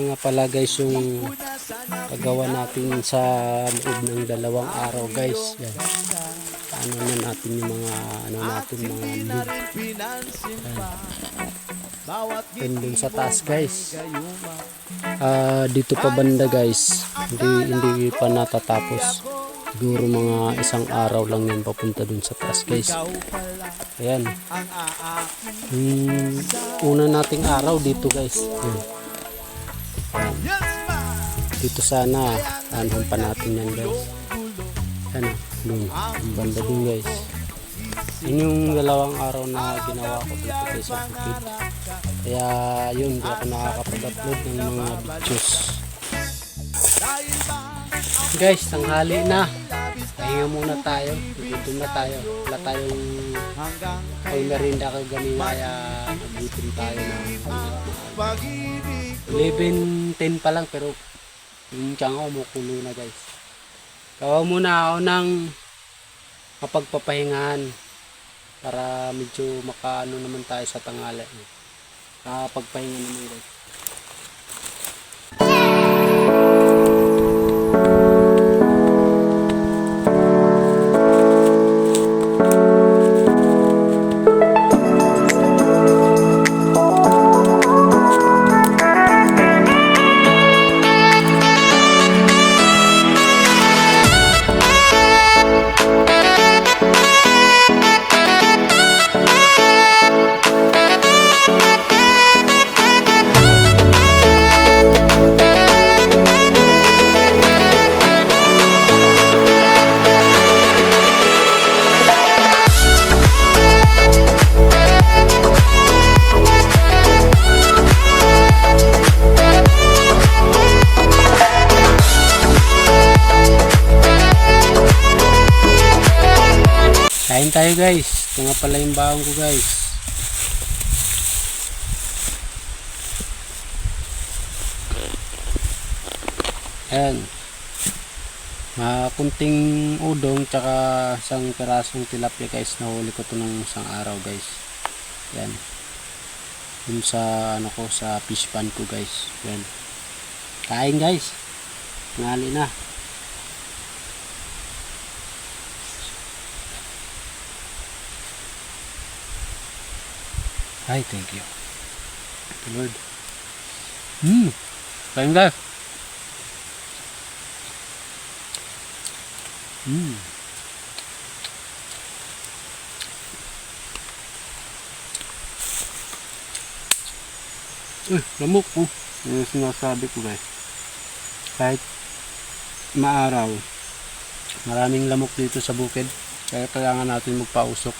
Nga pala guys yung paggawa natin sa loob ng dalawang araw guys. Yan. Ano na natin yung mga ano natin mga lead. Yan dun sa taas guys. Ah, dito pa banda guys. Hindi hindi pa natatapos. Siguro mga isang araw lang yan papunta dun sa taas guys. Ayan. Hmm, una nating araw dito guys. Yan. Dito sana, anuhan pa natin yan guys. Ano, dun, yung banda dun guys. Yun yung dalawang araw na ginawa ko dito guys sa bukid. Kaya yun, hindi ako nakakapag-upload ng mga videos. Guys, tanghali na. Pahinga muna tayo. Gutom na tayo. Wala tayong pang merinda kaganina kaya nagutom tayo na 11.10 pa lang pero yung tiyan ko kumukulo na guys. Gawa muna ako ng mapagpapahingahan para medyo makaano naman tayo sa tanghali. Nakapagpahinga naman guys. Kain tayo guys. Ito nga pala yung baon ko guys. Ayan. Mga kunting udong tsaka isang pirasong tilapia guys. Nahuli ko to nung isang araw guys. Yan. Yun sa ano ko sa fish pan ko guys. Yan. Kain guys. Ngali na. Ay, thank you. Thank you, Lord. Hmm. Kain guys. Hmm. Eh, lamok po. Yung sinasabi ko guys. Kahit maaraw, maraming lamok dito sa bukid. Kaya kailangan natin magpausok.